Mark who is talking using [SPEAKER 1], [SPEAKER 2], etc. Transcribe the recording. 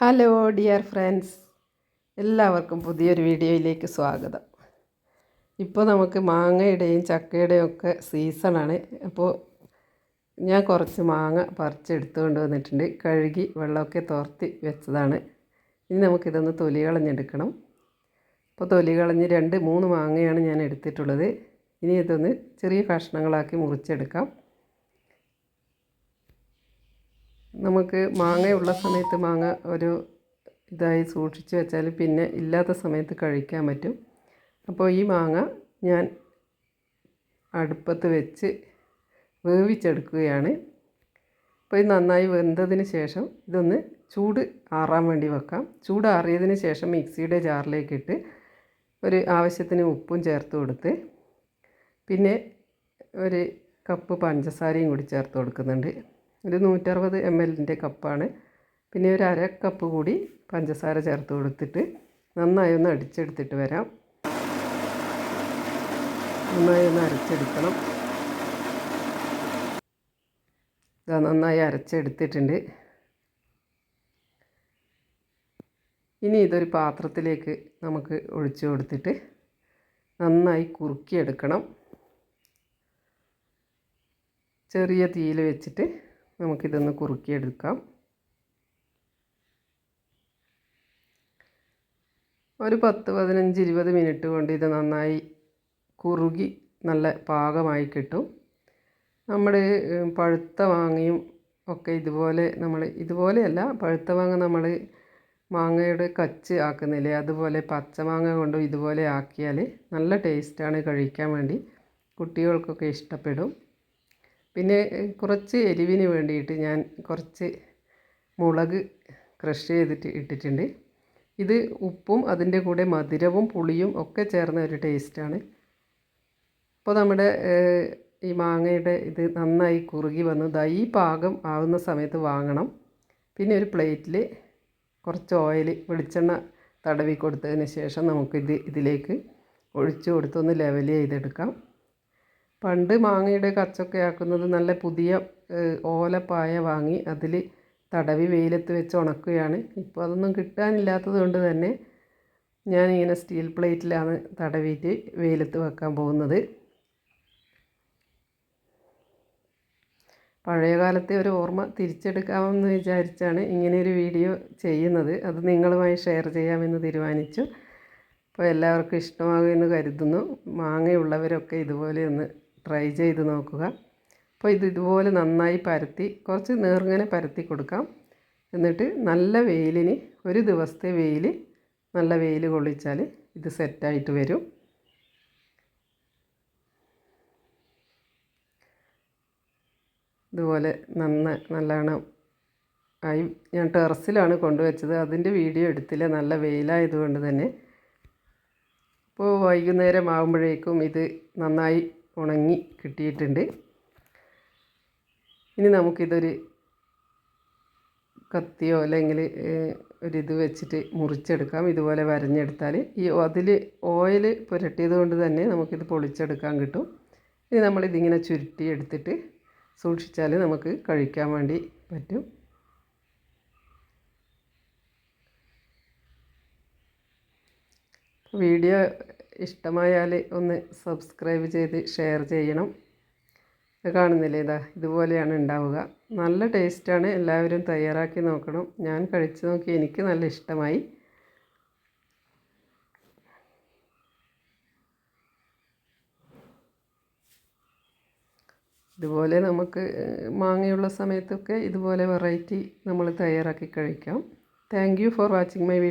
[SPEAKER 1] Hello dear friends എല്ലാവർക്കും പുതിയൊരു വീഡിയോയിലേക്ക് സ്വാഗതം. ഇപ്പോൾ നമുക്ക് മാങ്ങയുടെയും ചക്കയുടെയും ഒക്കെ സീസണാണ്. അപ്പോൾ ഞാൻ കുറച്ച് മാങ്ങ പറിച്ചെടുത്ത് കൊണ്ടുവന്നിട്ടുണ്ട് കഴുകി വെള്ളമൊക്കെ തോർത്തി വെച്ചതാണ്. ഇനി നമുക്കിതൊന്ന് തൊലി കളഞ്ഞെടുക്കണം. അപ്പോൾ തൊലി കളഞ്ഞ് രണ്ട് മൂന്ന് മാങ്ങയാണ് ഞാൻ എടുത്തിട്ടുള്ളത്. ഇനി ഇതൊന്ന് ചെറിയ കഷ്ണങ്ങളാക്കി മുറിച്ചെടുക്കാം. നമുക്ക് മാങ്ങയുള്ള സമയത്ത് മാങ്ങ ഒരു ഇതായി സൂക്ഷിച്ച് വെച്ചാൽ പിന്നെ ഇല്ലാത്ത സമയത്ത് കഴിക്കാൻ പറ്റും. അപ്പോൾ ഈ മാങ്ങ ഞാൻ അടുപ്പത്ത് വെച്ച് വേവിച്ചെടുക്കുകയാണ്. അപ്പോൾ ഇത് നന്നായി വെന്തതിന് ശേഷം ഇതൊന്ന് ചൂട് ആറാൻ വേണ്ടി വെക്കാം. ചൂടാറിയതിന് ശേഷം മിക്സിയുടെ ജാറിലേക്കിട്ട് ഒരു ആവശ്യത്തിന് ഉപ്പും ചേർത്ത് കൊടുത്ത് പിന്നെ ഒരു കപ്പ് പഞ്ചസാരയും കൂടി ചേർത്ത് കൊടുക്കുന്നുണ്ട്. ഒരു നൂറ്ററുപത് എം എല്ലിന്റെ കപ്പാണ്. പിന്നെ ഒരു അര കപ്പ് കൂടി പഞ്ചസാര ചേർത്ത് കൊടുത്തിട്ട് നന്നായി ഒന്ന് അടിച്ചെടുത്തിട്ട് വരാം. നന്നായി ഒന്ന് അരച്ചെടുക്കണം. ഇതാ നന്നായി അരച്ചെടുത്തിട്ടുണ്ട്. ഇനി ഇതൊരു പാത്രത്തിലേക്ക് നമുക്ക് ഒഴിച്ചു കൊടുത്തിട്ട് നന്നായി കുറുക്കിയെടുക്കണം. ചെറിയ തീയിൽ വെച്ചിട്ട് നമുക്കിതൊന്ന് കുറുക്കിയെടുക്കാം. ഒരു പത്ത് പതിനഞ്ച് ഇരുപത് മിനിറ്റ് കൊണ്ട് ഇത് നന്നായി കുറുകി നല്ല പാകമായി കിട്ടും. നമ്മുടെ പഴുത്ത മാങ്ങയും ഒക്കെ ഇതുപോലെ നമ്മൾ ഇതുപോലെയല്ല പഴുത്ത മാങ്ങ നമ്മൾ മാങ്ങയുടെ കച്ച് ആക്കുന്നില്ലേ? അതുപോലെ പച്ചമാങ്ങ കൊണ്ടും ഇതുപോലെ ആക്കിയാൽ നല്ല ടേസ്റ്റാണ് കഴിക്കാൻ വേണ്ടി. കുട്ടികൾക്കൊക്കെ ഇഷ്ടപ്പെടും. പിന്നെ കുറച്ച് എരിവിന് വേണ്ടിയിട്ട് ഞാൻ കുറച്ച് മുളക് ക്രഷ് ചെയ്തിട്ട് ഇട്ടിട്ടുണ്ട്. ഇത് ഉപ്പും അതിന്റെ കൂടെ മധുരവും പുളിയും ഒക്കെ ചേർന്ന ഒരു ടേസ്റ്റാണ്. അപ്പോൾ നമ്മുടെ ഈ മാങ്ങയുടെ ഇത് നന്നായി കുറുകി വന്ന് ദാ ഈ പാകം ആവുന്ന സമയത്ത് വാങ്ങണം. പിന്നെ ഒരു പ്ലേറ്റിൽ കുറച്ച് ഓയിൽ വെളിച്ചെണ്ണ തടവി കൊടുത്തതിന് ശേഷം നമുക്കിത് ഇതിലേക്ക് ഒഴിച്ചു കൊടുത്തൊന്ന് ലെവൽ ചെയ്തെടുക്കാം. പണ്ട് മാങ്ങയുടെ കച്ചൊക്കെ ആക്കുന്നത് നല്ല പുതിയ ഓലപ്പായ വാങ്ങി അതിൽ തടവി വെയിലത്ത് വെച്ച് ഉണക്കുകയാണ്. ഇപ്പോൾ അതൊന്നും കിട്ടാനില്ലാത്തത് കൊണ്ട് തന്നെ ഞാനിങ്ങനെ സ്റ്റീൽ പ്ലേറ്റിലാണ് തടവിയിട്ട് വെയിലത്ത് വെക്കാൻ പോകുന്നത്. പഴയ കാലത്തെ ഒരു ഓർമ്മ തിരിച്ചെടുക്കാമെന്ന് വിചാരിച്ചാണ് ഇങ്ങനെ ഒരു വീഡിയോ ചെയ്യുന്നത്. അത് നിങ്ങളുമായി ഷെയർ ചെയ്യാമെന്ന് തീരുമാനിച്ചു. അപ്പോൾ എല്ലാവർക്കും ഇഷ്ടമാകുമെന്ന് കരുതുന്നു. മാങ്ങയുള്ളവരൊക്കെ ഇതുപോലെ ഒന്ന് ട്രൈ ചെയ്ത് നോക്കുക. അപ്പോൾ ഇത് ഇതുപോലെ നന്നായി പരത്തി കുറച്ച് നേർങ്ങനെ പരത്തി കൊടുക്കാം. എന്നിട്ട് നല്ല വെയിലിന് ഒരു ദിവസത്തെ വെയിൽ നല്ല വെയിൽ കൊള്ളിച്ചാൽ ഇത് സെറ്റായിട്ട് വരും. ഇതുപോലെ നന്ന നല്ലോണം ആയി. ഞാൻ ടെറസിലാണ് കൊണ്ടുവച്ചത്. അതിന്റെ വീഡിയോ എടുത്തില്ല. നല്ല വെയിലായതുകൊണ്ട് തന്നെ. ഇപ്പോൾ വൈകുന്നേരം ആകുമ്പോഴേക്കും ഇത് നന്നായി ഉണങ്ങി കിട്ടിയിട്ടുണ്ട്. ഇനി നമുക്കിതൊരു കത്തിയോ അല്ലെങ്കിൽ ഒരിത് വെച്ചിട്ട് മുറിച്ചെടുക്കാം. ഇതുപോലെ വരഞ്ഞെടുത്താൽ ഈ അതിൽ ഓയിൽ പുരട്ടിയത് കൊണ്ട് തന്നെ നമുക്കിത് പൊളിച്ചെടുക്കാൻ കിട്ടും. ഇനി നമ്മളിതിങ്ങനെ ചുരുട്ടി എടുത്തിട്ട് സൂക്ഷിച്ചാൽ നമുക്ക് കഴിക്കാൻ വേണ്ടി പറ്റും. വീഡിയോ ഇഷ്ടമായാൽ ഒന്ന് സബ്സ്ക്രൈബ് ചെയ്ത് ഷെയർ ചെയ്യണം. കാണുന്നില്ലേ? ഇതാ ഇതുപോലെയാണ് ഉണ്ടാവുക. നല്ല ടേസ്റ്റാണ്. എല്ലാവരും തയ്യാറാക്കി നോക്കണം. ഞാൻ കഴിച്ചു നോക്കി എനിക്ക് നല്ല ഇഷ്ടമായി. ഇതുപോലെ നമുക്ക് മാങ്ങയുള്ള സമയത്തൊക്കെ ഇതുപോലെ വെറൈറ്റി നമ്മൾ തയ്യാറാക്കി കഴിക്കാം. Thank for watching my video.